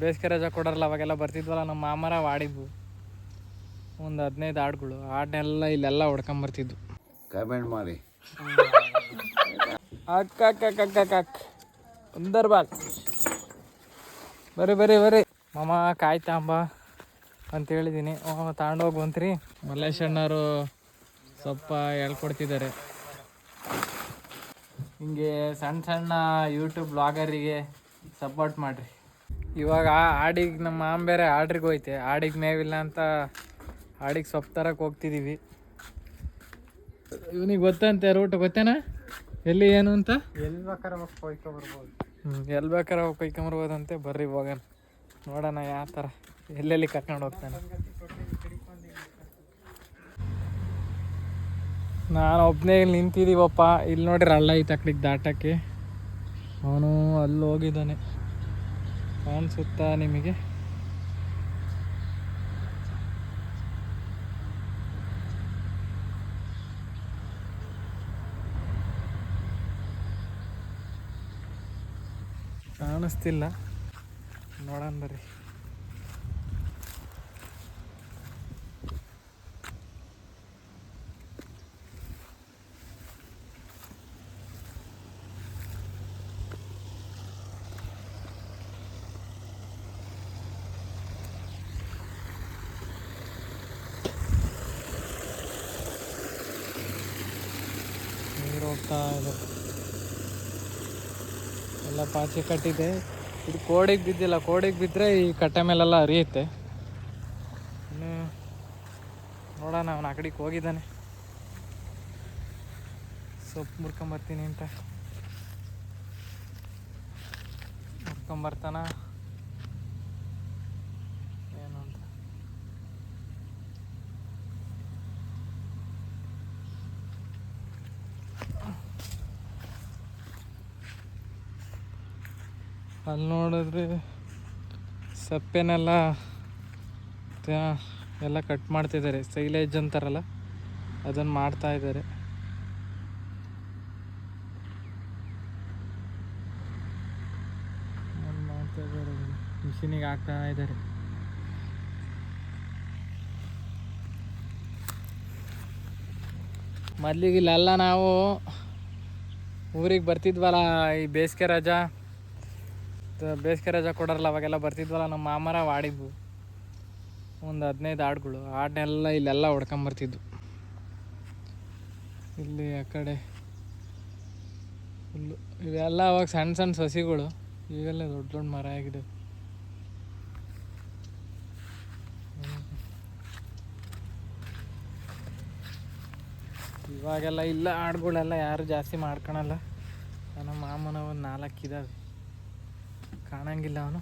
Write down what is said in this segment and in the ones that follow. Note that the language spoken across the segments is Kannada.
ಬೇಸಿಗೆ ರಜಾ ಕೊಡೋರಲ್ಲ ಅವಾಗೆಲ್ಲ ಬರ್ತಿದ್ವಲ್ಲ ನಮ್ಮ ಮಾಮರ ಆಡಿದ್ವು ಒಂದು ಹದಿನೈದು ಹಾಡುಗಳು ಹಾಡನ್ನೆಲ್ಲ ಇಲ್ಲೆಲ್ಲ ಹೊಡ್ಕೊಂಬರ್ತಿದ್ವು ಕಮೆಂಟ್ ಮಾಡಿ. ಅಕ್ಕ ಅಕ್ಕ ಅಕ್ಕ ಅಕ್ಕ ಒಂದರ್ ಬಾಕ್ ಬರ್ರಿ ಬರ್ರಿ ಮಾಮ ಕಾಯ್ ತಾಂಬ ಅಂತ ಹೇಳಿದ್ದೀನಿ ತಗೊಂಡೋಗಿ ಬಂತ್ರಿ. ಮಲ್ಲೇಶ್ ಅಣ್ಣವರು ಸ್ವಲ್ಪ ಹೇಳ್ಕೊಡ್ತಿದ್ದಾರೆ ಹಿಂಗೆ ಸಣ್ಣ ಸಣ್ಣ ಯೂಟ್ಯೂಬ್ ಬ್ಲಾಗರಿಗೆ ಸಪೋರ್ಟ್ ಮಾಡಿರಿ. ಇವಾಗ ಆಡಿಗೆ ನಮ್ಮ ಮಾಮ್ ಬೇರೆ ಆಡ್ರಿಗೆ ಹೋಯ್ತೆ. ಆಡಿಗೆ ಮೇವಿಲ್ಲ ಅಂತ ಆಡಿಗ್ ಸೊಪ್ಪು ತರಕ್ಕೆ ಹೋಗ್ತಿದ್ದೀವಿ ಇವನಿಗೆ ಗೊತ್ತಂತೆ ರೂಟ್ ಗೊತ್ತೇನ? ಎಲ್ಲಿ ಏನು ಅಂತ? ಎಲ್ಲಿ ಬೇಕಾರ ಕೊಯ್ಕೊ ಬರ್ಬೋದು ಎಲ್ಲಿ ಬೇಕಾರೆ ಕೊಯ್ಕೊಂಬರ್ಬೋದಂತೆ. ಬರ್ರಿ ಹೋಗೋಣ ನೋಡೋಣ ಯಾವ ಥರ. ಎಲ್ಲೆಲ್ಲಿ ಕರ್ಕೊಂಡು ಹೋಗ್ತಾನೆ. ನಾನು ಒಬ್ಬನೇ ಇಲ್ಲಿ ನಿಂತಿದ್ದೀವಪ್ಪ ಇಲ್ಲಿ ನೋಡ್ರಿ ಅಲ್ಲ ಐತೆ ತಕ್ಕಡಿಗೆ ಕಡೆಗೆ ದಾಟಕ್ಕೆ. ಅವನು ಅಲ್ಲಿ ಹೋಗಿದ್ದಾನೆ ಕಾಣಿಸುತ್ತಾ ನಿಮಗೆ? ಕಾಣಿಸ್ತಿಲ್ಲ. ನೋಡೋಣ ಬರ್ರಿ ನೀರು ಹೋಗ್ತಾ ಇದೆ. ಎಲ್ಲ ಪಾಚಿ ಕಟ್ಟಿದೆ. ಇದು ಕೋಡಿಗೆ ಬಿದ್ದಿಲ್ಲ, ಕೋಡಿಗೆ ಬಿದ್ದರೆ ಈ ಕಟ್ಟೆ ಮೇಲೆಲ್ಲ ಹರಿಯುತ್ತೆ. ಇನ್ನು ನೋಡೋಣ, ಅವನು ಆ ಕಡೆಗೆ ಹೋಗಿದ್ದಾನೆ. ಸೊಪ್ಪು ಮುರ್ಕೊಂಬರ್ತೀನಿ ಅಂತ. ಮುರ್ಕೊಂಬರ್ತಾನ ಏನು ಅಂತ ಅಲ್ಲಿ ನೋಡಿದ್ರೆ ಸಪ್ಪೆನೆಲ್ಲ ಎಲ್ಲ ಕಟ್ ಮಾಡ್ತಿದ್ದಾರೆ. ಸೈಲೇಜ್ ಅಂತಾರಲ್ಲ ಅದನ್ನು ಮಾಡ್ತಾ ಇದ್ದಾರೆ. ಮಿಷಿನಿಗೆ ಹಾಕ್ತಾ ಇದ್ದಾರೆ. ಮೊದ್ಲಿಗೆ ಇಲ್ಲೆಲ್ಲ ನಾವು ಊರಿಗೆ ಬರ್ತಿದ್ವಲ್ಲ ಈ ಬೇಸಿಗೆ ರಜಾ? ಬೇಸಿಗೆ ರಜಾ ಕೊಡೋರಲ್ಲ, ಅವಾಗೆಲ್ಲ ಬರ್ತಿದ್ವಲ್ಲ ನಮ್ಮ ಮಾಮರ ಆಡಿದ್ವು ಒಂದು ಹದಿನೈದು ಹಾಡುಗಳು ಹಾಡನ್ನೆಲ್ಲ ಇಲ್ಲೆಲ್ಲ ಹೊಡ್ಕೊಂಬರ್ತಿದ್ವು. ಇಲ್ಲಿ ಆ ಕಡೆ ಫುಲ್ಲು ಇವೆಲ್ಲ ಅವಾಗ ಸಣ್ಣ ಸಣ್ಣ ಸಸಿಗಳು ಈಗೆಲ್ಲ ದೊಡ್ಡ ದೊಡ್ಡ ಮರ ಆಗಿದೆ ಇವಾಗೆಲ್ಲ ಇಲ್ಲ ಹಾಡುಗಳೆಲ್ಲ ಯಾರು ಜಾಸ್ತಿ ಮಾಡ್ಕೊಳಲ್ಲ. ನಮ್ಮ ಮಾಮನ ಒಂದು ನಾಲ್ಕು ಇದಾವೆ. ಕಾಣಂಗಿಲ್ಲ ಅವನು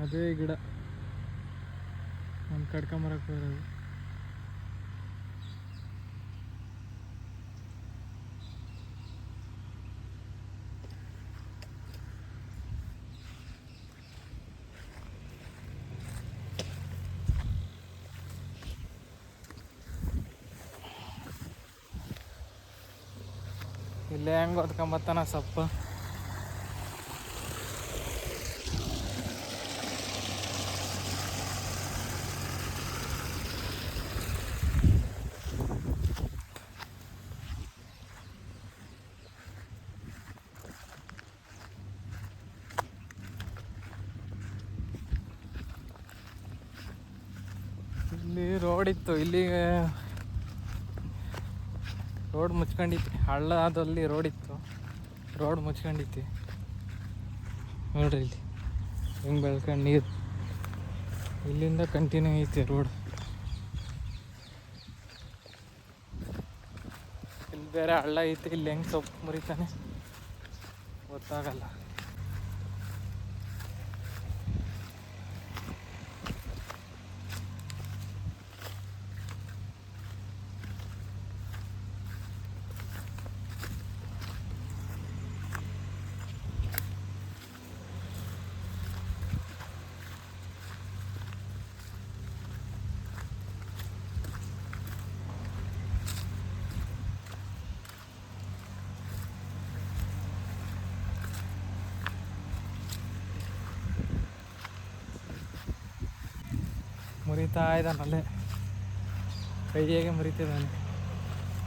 ಅದೇ ಗಿಡ ಒಂದು ಕಡ್ಕೊಂಬರಕ್ಕೆ ಬರೋದು ಇಲ್ಲೇ ಹೆಂಗೆ ಹೊತ್ಕೊಂಬತ್ತಾನ ಸೊಪ್ಪು. ಇಲ್ಲಿ ರೋಡ್ ಇತ್ತು ಇಲ್ಲಿ ರೋಡ್ ಮುಚ್ಕೊಂಡಿತ್ತು ಹಳ್ಳದಲ್ಲಿ ರೋಡ್ ಇತ್ತು. ರೋಡ್ ಮುಚ್ಕೊಂಡಿತ್ತು ನೋಡ್ರಿ ಇಲ್ಲಿ. ಹೆಂಗೆ ಬೆಳ್ಕೊಂಡು ನೀರು ಇಲ್ಲಿಂದ ಕಂಟಿನ್ಯೂ ಐತಿ ರೋಡ್. ಇಲ್ಲಿ ಬೇರೆ ಹಳ್ಳ ಐತಿ, ಇಲ್ಲಿ ಹೆಂಗೆ ಸೊಪ್ಪು ಮುರಿತಾನೆ ಗೊತ್ತಾಗಲ್ಲ. ಮುರಿತಾ ಇದ್ದಾನಲ್ಲೇ ಕೈಯಾಗೆ ಮರಿತಿದ್ದಾನೆ.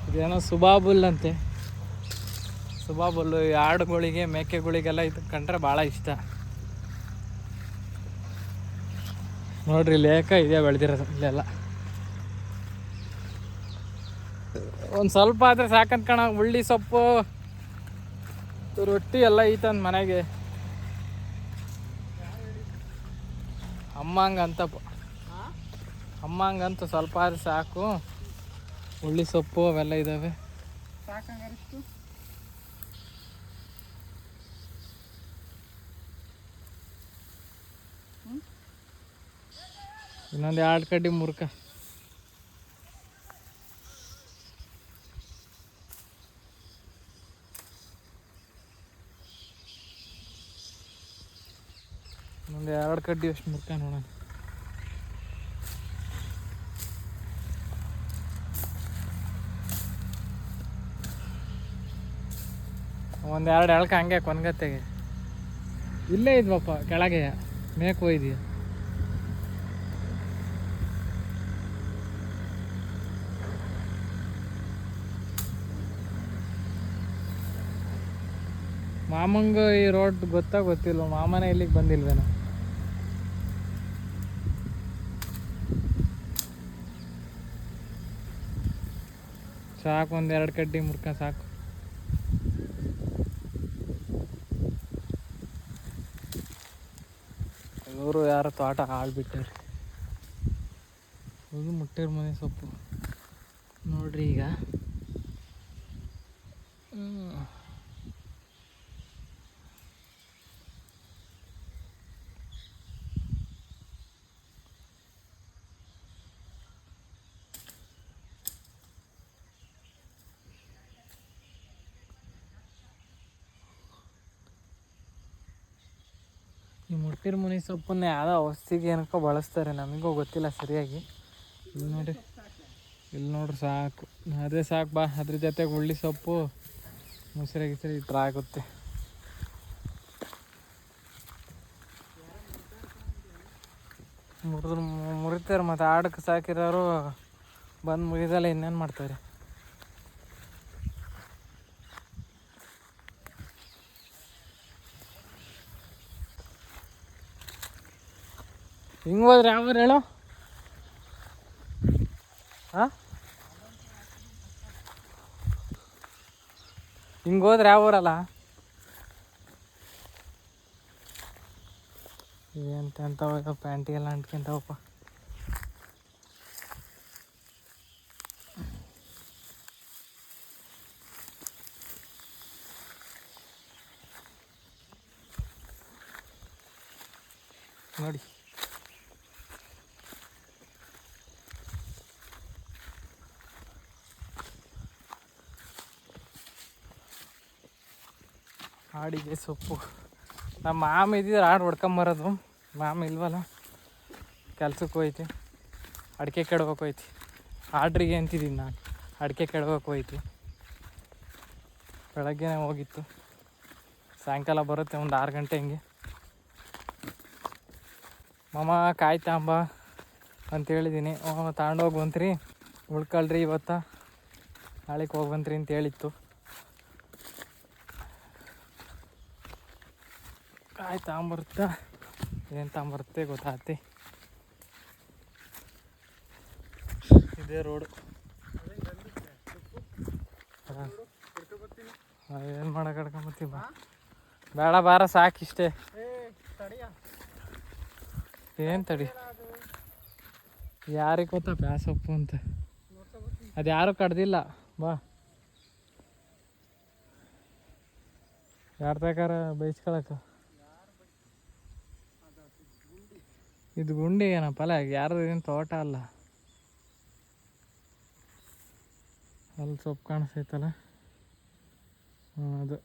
ಇದೇನೋ ಸುಬಾಬುಲ್ ಅಂತೆ. ಸುಬಾಬುಲ್ಲು ಆಡುಗಳಿಗೆ, ಮೇಕೆಗಳಿಗೆಲ್ಲ ಇದು ಕಂಡ್ರೆ ಭಾಳ ಇಷ್ಟ. ನೋಡ್ರಿ ಲೇಖ ಇದೆ ಬೆಳೆದಿರೋದು ಇಲ್ಲೆಲ್ಲ. ಒಂದು ಸ್ವಲ್ಪ ಆದರೆ ಸಾಕಂತ ಕಣ, ಉಳ್ಳಿ ಸೊಪ್ಪು, ರೊಟ್ಟಿ ಎಲ್ಲ ಐತಂದು ಮನೆಗೆ. ಅಮ್ಮಂಗಂತಪ್ಪ. ಅಮ್ಮಂಗಂತ ಸ್ವಲ್ಪ ಆದ್ರೆ ಸಾಕು. ಉಳ್ಳಿ ಸೊಪ್ಪು ಅವೆಲ್ಲ ಇದ್ದಾವೆ ಸಾಕಂಗಾರಿಷ್ಟು ಇನ್ನೊಂದು ಎರಡು ಕಡ್ಡಿ ಮುರ್ಕ. ಇನ್ನೊಂದು ಎರಡು ಕಡ್ಡಿ ಅಷ್ಟು ಮುರ್ಕ ನೋಡೋಣ. ಒಂದು ಎರಡು ಎಳ್ಕ ಹಂಗೆ ಕೊನ್ಗತ್ತೆಗೆ. ಇಲ್ಲೇ ಇದ್ವಪ್ಪ, ಕೆಳಗೆ. ಮೇಕ್ ಹೋಯ್ದೀಯ ಮಾಮಂಗ ಈ ರೋಡ್ ಗೊತ್ತಾ ಗೊತ್ತಿಲ್ಲ, ಮಾಮನೇ ಇಲ್ಲಿಗೆ ಬಂದಿಲ್ವೇನೋ? ಸಾಕು ಒಂದ್ ಎರಡು ಕಡ್ಡಿ ಮುರ್ಕ ಸಾಕು. ಇವರು ಯಾರ ತೋಟ ಆಳ್ಬಿಟ್ಟಾರೆ ಇದು ಮುಟ್ಟಿರ ಮನೆ ಸೊಪ್ಪು. ನೋಡ್ರಿ ಈಗ. ಈ ಮುಟ್ಟಿರ ಮುನಿ ಸೊಪ್ಪನ್ನ ಯಾವುದೋ ಔಷಧಿಗೆ ಏನಕ್ಕೋ ಬಳಸ್ತಾರೆ. ನಮಗೂ ಗೊತ್ತಿಲ್ಲ ಸರಿಯಾಗಿ. ಇಲ್ಲಿ ನೋಡ್ರಿ ಇಲ್ಲಿ ನೋಡ್ರಿ ಸಾಕು. ಅದೇ ಸಾಕು ಬಾ. ಅದ್ರ ಜೊತೆಗೆ ಉಳ್ಳಿ ಸೊಪ್ಪು, ಮುಸ್ರೆ, ಗಿಸರಿ ಇಟ್ರ ಆಗುತ್ತೆ. ಮುರಿದ್ರು ಮುರಿತಾರೆ ಮತ್ತು ಆಡಕ್ಕೆ ಸಾಕಿರೋರು ಬಂದು ಮುಗಿದಲ್ಲ ಇನ್ನೇನು ಮಾಡ್ತಾರೆ? ಹಿಂಗೆ ಹೋದ್ರೆ ಯಾವ ಹೇಳು? ಹಾಂ ಹಿಂಗೆ ಹೋದ್ರೆ ಯಾವ ಊರಲ್ಲ? ಎಂತ ಎಂಥವ ಪ್ಯಾಂಟಿಗೆಲ್ಲ ಅಂಟ್ಕೊಂತವಪ್ಪ ನೋಡಿ. ಆಡಿಗೆ ಸೊಪ್ಪು. ನಮ್ಮ ಮಾಮ ಇದ್ದಿದ್ರೆ ಆಡು ಹೊಡ್ಕೊಂಬರೋದು ಮಾಮ ಇಲ್ವಲ್ಲ? ಕೆಲ್ಸಕ್ಕೆ ಹೋಯ್ತಿ. ಅಡಿಕೆ ಕೆಡ್ಬೇಕು ಹೋಯ್ತಿ. ಆಡ್ರಿಗೆ ಅಂತಿದ್ದೀನಿ ನಾನು. ಅಡಿಕೆ ಕೆಡ್ಬೇಕು ಹೋಯ್ತಿ. ಬೆಳಗ್ಗೆನೇ ಹೋಗಿತ್ತು. ಸಾಯಂಕಾಲ ಬರುತ್ತೆ ಒಂದು ಆರು ಗಂಟೆ ಹಂಗೆ. ಮಾಮ, ಕಾಯಿ ತಾಂಬ ಅಂತ ಹೇಳಿದ್ದೀನಿ. ತಗೊಂಡೋಗಿ ಬಂತ್ರಿ. ಉಳ್ಕೊಳ್ರಿ ಇವತ್ತ. ನಾಳೆಗೆ ಹೋಗಿ ಬಂತ್ರಿ ಅಂತ ಹೇಳಿತ್ತು. ಕಾಯಿ ತಗೊಂಬರುತ್ತಾ ಏನು ತಗೊಂಬರುತ್ತೆ ಗೊತ್ತಾಗ್ತಿ ಇದೇ ರೋಡು ಏನು ಮಾಡಕ್ಕೆ ಕಡ್ಕೊಂಬತ್ತಿ ಬಾ. ಬೇಡ, ಬಾರ ಸಾಕಿಷ್ಟೇ ಏನು ತಡಿ? ಯಾರಿಗೆ ಗೊತ್ತಾ ಬ್ಯಾಸೊಪ್ಪು ಅಂತ? ಅದು ಯಾರು ಕಡ್ದಿಲ್ಲ. ಬಾ. ಯಾರ ಬೇಕಾರೆ ಬೇಯಿಸ್ಕೊಳಕ? ಇದು ಗುಂಡಿ ಏನಪ್ಪ ಅಲ್ಲ? ಯಾರು ಏನು ತೋಟ ಅಲ್ಲ. ಅಲ್ಲಿ ಸೊಪ್ಪು ಕಾಣಿಸ್ತೈತಲ್ಲ? ಅದು.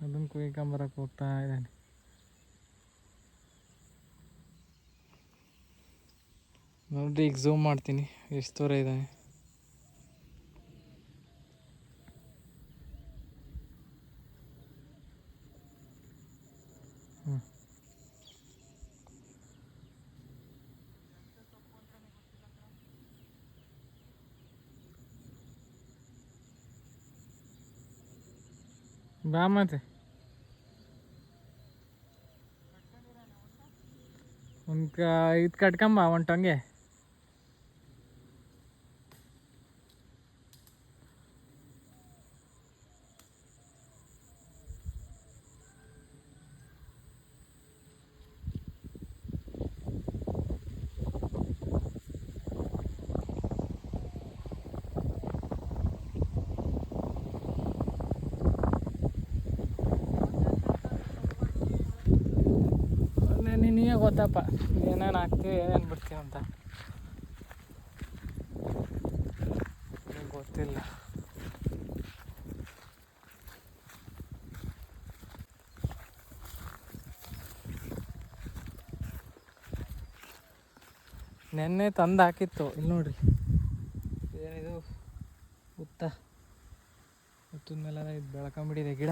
ಅದನ್ನು ಕುಯ್ಕೊಂಬರಕ್ಕೆ ಹೋಗ್ತಾ ಇದ್ದಾನೆ. ನೋಡ್ರಿ ಈಗ ಝೂಮ್ ಮಾಡ್ತೀನಿ. ಎಷ್ಟು ದೂರ ಇದ್ದಾನೆ. ಬಾ ಮತ್ತೆ. ಒಂದು ಇದು ಕಟ್ಕೊಂಬ ಒಂದು ಟೊಂಗೆ. ನಿನಗೆ ಗೊತ್ತಪ್ಪ. ಏನೇನು ಹಾಕ್ತೀವಿ, ಏನೇನು ಬಿಡ್ತೀವಿ ಅಂತ. ಗೊತ್ತಿಲ್ಲ. ನೆನ್ನೆ ತಂದು ಹಾಕಿತ್ತು. ಇಲ್ಲಿ ನೋಡ್ರಿ. ಏನಿದು? ಉತ್ತ. ಉತ್ತದ ಮೇಲೆ ಇದು ಬೆಳ್ಕೊಂಬಿಟ್ಟಿದೆ ಗಿಡ.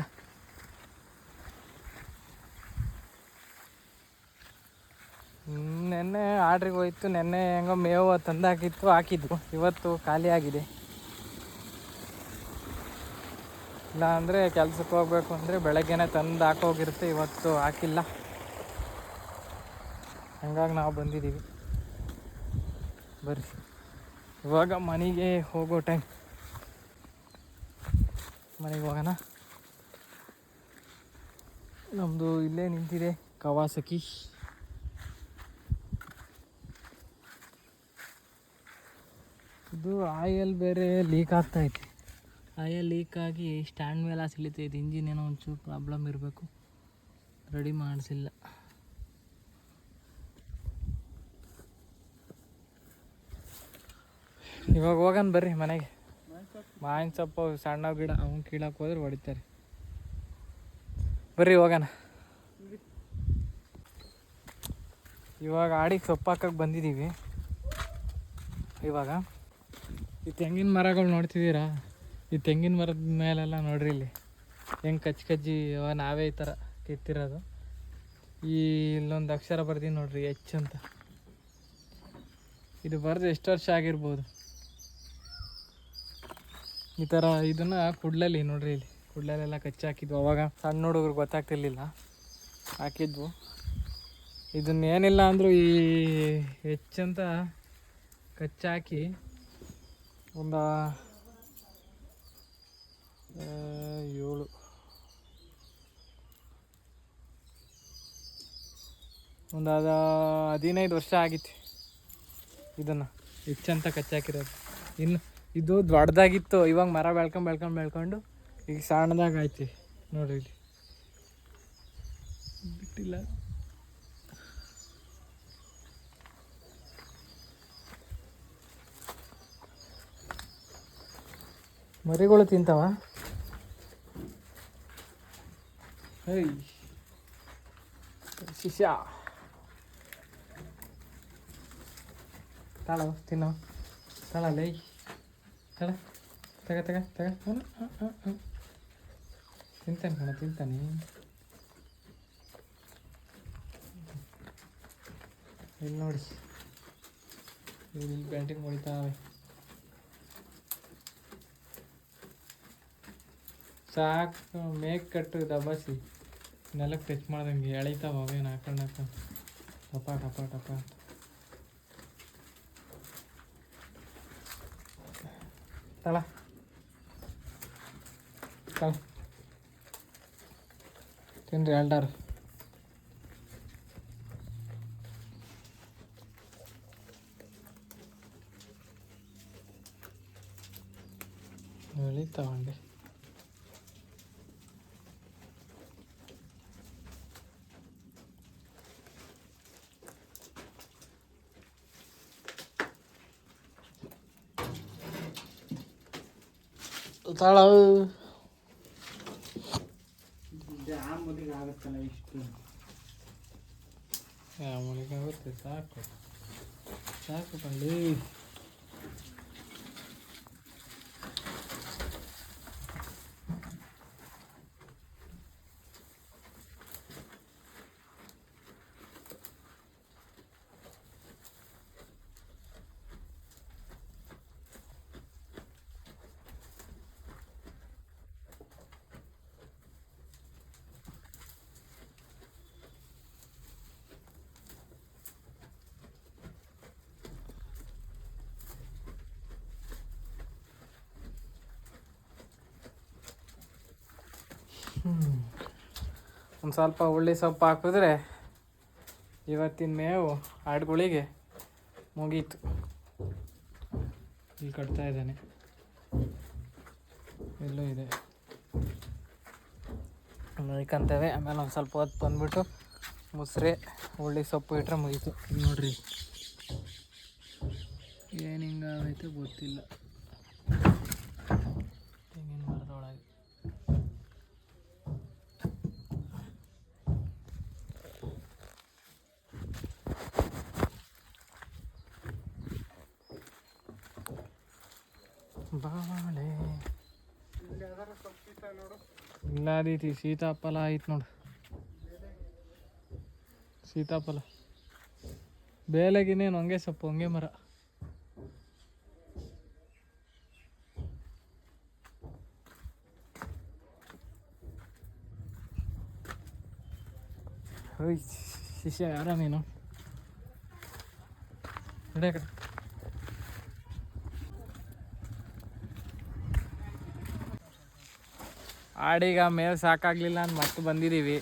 ನೆನ್ನೆ ಆರ್ಡ್ರಿಗೆ ಹೋಯ್ತು, ನೆನ್ನೆ ಹೆಂಗೋ ಮೇವು ತಂದಾಕಿತ್ತು, ಹಾಕಿದ್ವು. ಇವತ್ತು ಖಾಲಿ ಆಗಿದೆ. ಇಲ್ಲ ಅಂದರೆ ಕೆಲ್ಸಕ್ಕೆ ಹೋಗ್ಬೇಕು ಅಂದರೆ ಬೆಳಗ್ಗೆನೆ ತಂದು ಹಾಕೋಗಿರುತ್ತೆ ಇವತ್ತು ಹಾಕಿಲ್ಲ. ಹಂಗಾಗಿ ನಾವು ಬಂದಿದ್ದೀವಿ. ಬರ್ರಿ. ಇವಾಗ ಮನೆಗೆ ಹೋಗೋ ಟೈಮ್ ಮನೆಗೆ ಹೋಗೋಣ. ನಮ್ಮದು ಇಲ್ಲೇ ನಿಂತಿದೆ ಕವಾಸಕಿ. ಇದು ಆಯಿಲ್ ಬೇರೆ ಲೀಕ್ ಆಗ್ತಾಯಿತ್ತು ಆಯಿಲ್ ಲೀಕ್ ಆಗಿ ಸ್ಟ್ಯಾಂಡ್ ಮೇಲೆ ಸಿಳಿತೈತೆ ಇಂಜಿನ್ ಏನೋ ಒಂಚೂರು ಪ್ರಾಬ್ಲಮ್ ಇರಬೇಕು. ರೆಡಿ ಮಾಡಿಸಿಲ್ಲ. ಇವಾಗ ಹೋಗೋಣ ಬರ್ರಿ ಮನೆಗೆ. ಮಾವಿನ ಸೊಪ್ಪು, ಸಣ್ಣ ಗಿಡ, ಅವ್ನು ಕೀಳಕ್ಕೆ ಹೋದ್ರೆ ಹೊಡಿತಾರೆ. ಬರ್ರಿ ಹೋಗೋಣ. ಇವಾಗ ಆಡಿಗೆ ಸೊಪ್ಪು ಹಾಕಕ್ಕೆ ಬಂದಿದ್ದೀವಿ ಇವಾಗ. ಈ ತೆಂಗಿನ ಮರಗಳು ನೋಡ್ತಿದ್ದೀರಾ? ಈ ತೆಂಗಿನ ಮರದ ಮೇಲೆಲ್ಲ ನೋಡ್ರಿ ಇಲ್ಲಿ. ಹೆಂಗೆ ಕಚ್ಚಿ ಕಜ್ಜಿ ನಾವೇ ಈ ಥರ ಕಿತ್ತಿರೋದು. ಈ ಇಲ್ಲೊಂದು ಅಕ್ಷರ ಬರ್ದಿ ನೋಡ್ರಿ, ಎಚ್ ಅಂತ. ಇದು ಬರೆದು ಎಷ್ಟು ವರ್ಷ ಆಗಿರ್ಬೋದು? ಈ ಥರ ಇದನ್ನ ಕುಡ್ಲಲ್ಲಿ ನೋಡ್ರಿ ಇಲ್ಲಿ. ಕುಡ್ಲಲ್ಲೆಲ್ಲ ಕಚ್ಚಿ ಹಾಕಿದ್ವು ಅವಾಗ. ಸಣ್ಣ ಹುಡುಗರು ಗೊತ್ತಾಗ್ತಿರ್ಲಿಲ್ಲ. ಹಾಕಿದ್ವು. ಇದನ್ನ ಏನಿಲ್ಲ ಅಂದರೂ ಈ ಹೆಚ್ಚಂತ ಕಚ್ಚಾಕಿ ಒಂದು ಏಳು. ಒಂದು ಅದ ಹದಿನೈದು ವರ್ಷ ಆಗಿತ್ತು ಇದನ್ನು, ಹೆಚ್ಚಂತ ಕಚ್ಚಾಕಿರೋದು ಇನ್ನು ಇದು ದೊಡ್ಡದಾಗಿತ್ತು, ಇವಾಗ ಮರ ಬೆಳ್ಕೊಂಡು ಬೆಳ್ಕೊಂಡು ಬೆಳ್ಕೊಂಡು ಈಗ ಸಣ್ಣದಾಗ ಆಯ್ತು, ನೋಡಿ ಬಿಟ್ಟಿಲ್ಲ. ಮರಿಗಳು ತಿಂತಾವ? ಶಿಷ್ಯ. ತಾಳ, ತಿನ್ನೋ. ತಾಳ, ಲೈ. ತಾಳ. ತಗ ತಗ ತಗ. ತಿಂತಾನೆ ಕಣ, ತಿಂತಾನೆ. ಇಲ್ಲಿ ನೋಡಿ. ಇಲ್ಲಿ ಬ್ಯಾಟಿಂಗ್ ಹೊಡಿತಾವೆ ಸಾಕು, ಮೇಕ್ ಕಟ್ಟು ದಬಾಸಿ ನೆಲಕ್ಕೆ ಟಚ್ ಮಾಡ್ದಂಗೆ ಎಳಿತಾವ ಅವೇನು ಹಾಕೊಂಡು ಹಾಕೊಂಡು ಟಪ ಟಪ ಟಪ. ತಳ. ತಳ. ತಿನ್ರಿ ಎಲ್ಡಾರು. ಎಳಿತಾವಂడి ತಾಳ. ಆಂಬುಲಿಗೆ ಆಗುತ್ತಲ್ಲ ಇಷ್ಟು. ಆಗುತ್ತೆ ಸಾಕು. ಸಾಕು ಪಂಡಿ. ಒಂದು ಸ್ವಲ್ಪ ಹುಳ್ಳಿ ಸೊಪ್ಪು ಹಾಕಿದ್ರೆ ಇವತ್ತಿನ ಮೇವು ಹಾಡುಗಳಿಗೆ ಮುಗೀತು. ಇಲ್ಲಿ ಕಟ್ತಾ ಇದ್ದಾನೆ. ಎಲ್ಲೂ ಇದೆ. ನೋಯ್ಕೊಂತೇವೆ ಆಮೇಲೆ ಒಂದು ಸ್ವಲ್ಪ ಹೊತ್ತು ಬಂದ್ಬಿಟ್ಟು ಮುಸ್ರೆ ಹುಳ್ಳಿ ಸೊಪ್ಪು ಇಟ್ಟರೆ ಮುಗೀತು. ನೋಡ್ರಿ. ಏನು ಹಿಂಗಾಗೈತೆ ಗೊತ್ತಿಲ್ಲ. ಮರದೊಳಗೆ. ಬಾಳೆ. ಇಲ್ಲ ಇಲ್ಲಾದೈತಿ ಸೀತಾಫಲ ಆಯ್ತು ನೋಡು. ಸೀತಾಫಲ. ಬೇಲೆಗಿನೇನು ಹಂಗೆ ಸೊಪ್ಪು ಹಂಗೆ ಮರ. ಶಿಷ್ಯ ಯಾರ ನೀನು ಕಡೆ. ಆಡೀಗ ಮೇವು ಸಾಕಾಗ್ಲಿಲ್ಲ ಅಂತ ಮತ್ತೆ ಬಂದಿದ್ದೀವಿ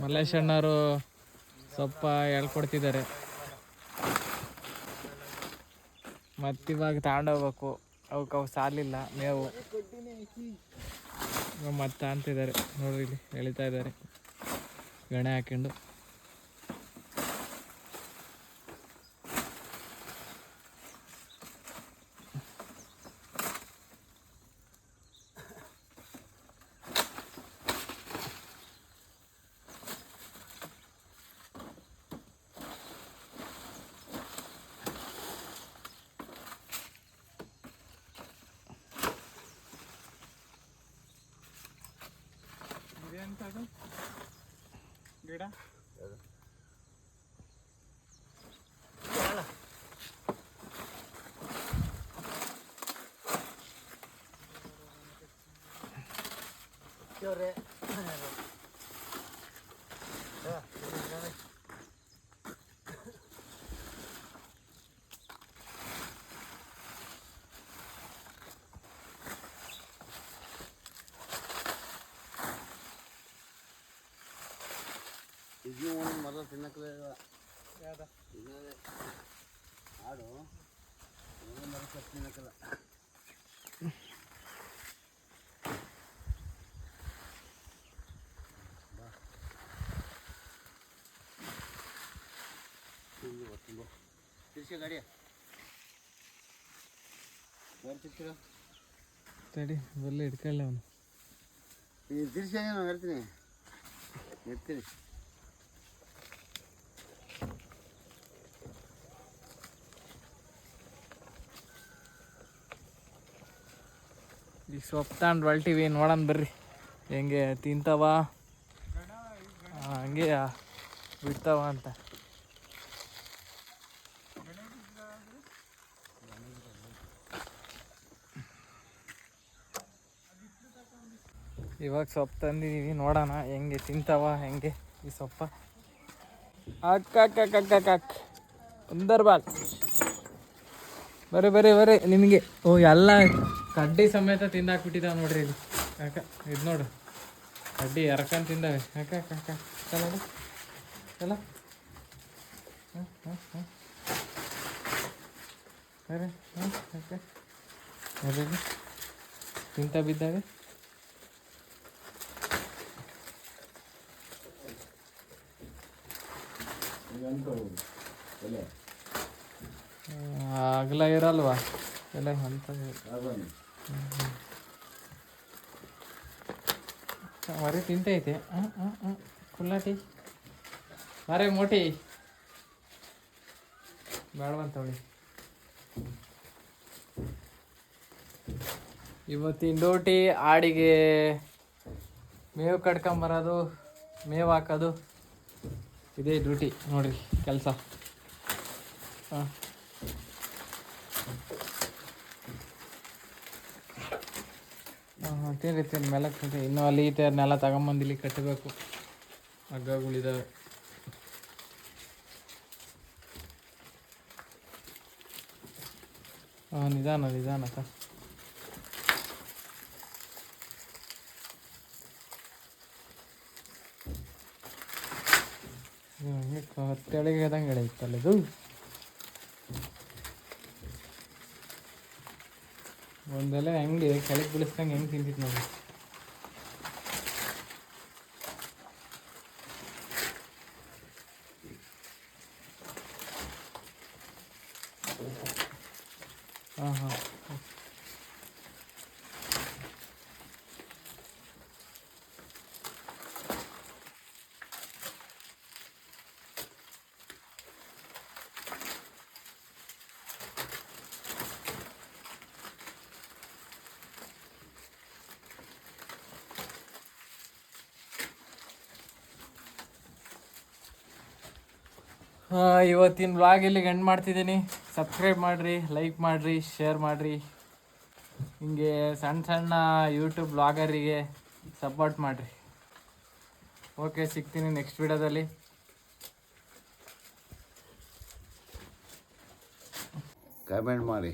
ಮಲ್ಲೇಶ್ ಸೊಪ್ಪ ಸ್ವಲ್ಪ ಹೇಳ್ಕೊಡ್ತಿದ್ದಾರೆ ಮತ್ತಿವಾಗ ತಗೊಂಡೋಗ್ಬೇಕು ಅವಕ್ಕೆ ಅವು ಸಾಲಿಲ್ಲ ಮೇವು. ಮತ್ತೆ ಅಂತಿದ್ದಾರೆ ನೋಡ್ರಿ ಇಲ್ಲಿ ಎಳಿತಾ ಇದ್ದಾರೆ. ಗಣೆ ಹಾಕೊಂಡು ಇದು ಒಂದು ಮರ ತಿನ್ನಕ್ಕಲೇ ಯಾವ್ದ ಇನ್ನದೇ ಆಡು ಒಂದು ಮರ ಸತ್ತು ತಿನ್ನಕ್ಕಲ್ಲ ತಿರ್ಸಿ ಗಾಡಿ. ಬರ್ತಿರ್ತೀರ ತಡಿ ಬಲ್ಲ ಅವನು. ನೀನು ತಿರ್ಸಿ ನಾನು ಹೇಳ್ತೀನಿ. ಎತ್ತೀನಿ. ಈಗ ಸೊಪ್ಪು ತಗೊಂಡು ನೋಡೋಣ ಬರ್ರಿ. ಹೆಂಗೆ ತಿಂತಾವ? ಹಂಗೆ ಬಿಡ್ತಾವ ಅಂತ. ಇವಾಗ ಸೊಪ್ಪು ತಂದಿದ್ದೀವಿ ನೋಡೋಣ ಹೆಂಗೆ ತಿಂತಾವ, ಹೆಂಗೆ ಈ ಸೊಪ್ಪ. ಅಕ್ಕ ಅಕ್ಕ ಅಕ್ಕ ಸುಂದರ್ಬಾಲ್ ಬರ್ರಿ ಬರ್ರಿ ನಿಮಗೆ. ಓ, ಎಲ್ಲ ಕಡ್ಡಿ ಸಮೇತ ತಿಂದಾಕ್ಬಿಟ್ಟಿದ್ದಾವೆ ನೋಡ್ರಿ ಇದು ಅಕ್ಕ ಇದು ನೋಡು. ಕಡ್ಡಿ ಎರಕಂಡು ತಿಂದಾವೆ. ಅಕ್ಕ ಅಕ್ಕ ಚಲ ನೋಡು ಹಾಂ ಹಾಂ ಹ್ಞೂ ಅಕ್ಕ ಬರ್ರಿ ಇಲ್ಲಿ. ತಿಂತ ಬಿದ್ದಾವೆ? ಅಗಲ ಇರಲ್ವಾ? ಎಲ್ಲ ಅಂತ ಮರಿ ತಿಂತೈತೆ ಕುಲ್ಲಾಟಿ ಮರೆ ಮೋಟಿ. ಬೇಡವಂತವಳಿ ಇವತ್ತಿನ ಡ್ಯೂಟಿ ಆಡಿಗೆ ಮೇವು ಕಟ್ಕೊಂಬರೋದು ಮೇವು ಹಾಕೋದು. ಇದೇ ಡ್ಯೂಟಿ, ನೋಡಿರಿ ಕೆಲಸ. ಹಾಂ. ಹಾಂ ತಿನ್ರಿ ತಿನ್ ಮೇಲೆ ಇನ್ನೂ ಅಲ್ಲಿ ಈ ಥರನ್ನೆಲ್ಲ ತಗೊಂಬಂದು ಇಲ್ಲಿ ಕಟ್ಟಬೇಕು ಹಗ್ಗಗಳಿದ್ದಾವೆ ಹಾಂ, ನಿಧಾನ ನಿಧಾನ ತ. ತೆಳಗೆ ಆದಂಗೆ ಎಳೆಯುತ್ತಲ್ಲ ಇದು? ಒಂದೆಲೆ ಹೆಂಗೆ ಕೆಳಗೆ ಬೀಳಿಸ್ದಂಗೆ ಹೆಂಗೆ ತಿಂತಿತ್ತು ನೋಡಿ ಹಾಂ ಹಾಂ ಇವತ್ತಿನ ಬ್ಲಾಗ್ ಇಲ್ಲಿಗೆ ಎಂಡ್ ಮಾಡ್ತಿದ್ದೀನಿ? ಸಬ್ಸ್ಕ್ರೈಬ್ ಮಾಡಿರಿ ಲೈಕ್ ಮಾಡಿರಿ ಶೇರ್ ಮಾಡಿರಿ. ಹಿಂಗೆ ಸಣ್ಣ ಸಣ್ಣ ಯೂಟ್ಯೂಬ್ ಬ್ಲಾಗರಿಗೆ ಸಪೋರ್ಟ್ ಮಾಡಿರಿ. ಓಕೆ ಸಿಗ್ತೀನಿ ನೆಕ್ಸ್ಟ್ ವಿಡಿಯೋದಲ್ಲಿ ಕಮೆಂಟ್ ಮಾಡಿ.